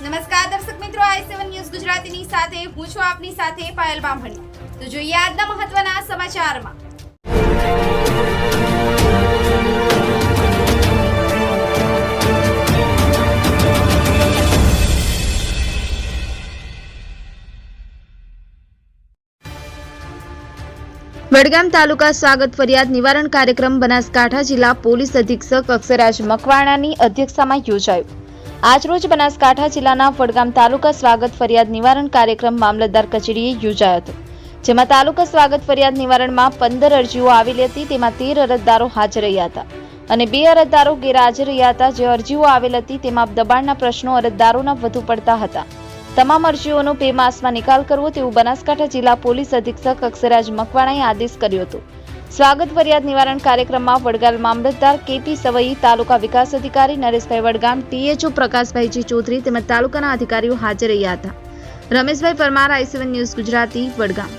નમસ્કાર, દર્શક મિત્રો, આઈ સેવન ન્યૂઝ ગુજરાતીની સાથે, હું છું આપની સાથે પાયલ બામણી. તો જોઈએ આજના મહત્વના સમાચારમાં. વડગામ તાલુકા સ્વાગત ફરિયાદ નિવારણ કાર્યક્રમ બનાસકાંઠા જિલ્લા પોલીસ અધિક્ષક અક્ષરાજ મકવાણાની અધ્યક્ષતામાં યોજાયો. આજરોજ બનાસકાંઠા જિલ્લાના વડગામ તાલુકા સ્વાગત ફરિયાદ નિવારણ કાર્યક્રમ મામલતદાર કચેરીએ યોજાયો હતો. જેમાં તાલુકા સ્વાગત ફરિયાદ નિવારણમાં પંદર અરજીઓ આવેલી હતી, તેમાં તેર અરજદારો હાજર રહ્યા હતા અને બે અરજદારો ગેરહાજર રહ્યા હતા. જે અરજીઓ આવેલ હતી, તેમાં દબાણના પ્રશ્નો અરજદારોના વધુ પડતા હતા. તમામ અરજીઓનો બે માસમાં નિકાલ કરવો તેવું બનાસકાંઠા જિલ્લા પોલીસ અધિક્ષક અક્ષરાજ મકવાણાએ આદેશ કર્યો હતો. સ્વાગત ફરિયાદ નિવારણ કાર્યક્રમમાં વડગાલ મામલતદાર કેપી સવઈ, તાલુકા વિકાસ અધિકારી નરેશભાઈ વડગામ ટીએચઓ પ્રકાશભાઈજી ચૌધરી તેમજ તાલુકાના અધિકારીઓ હાજર રહ્યા હતા. Rameshbhai Parmar, I news Gujarati, Vadgam.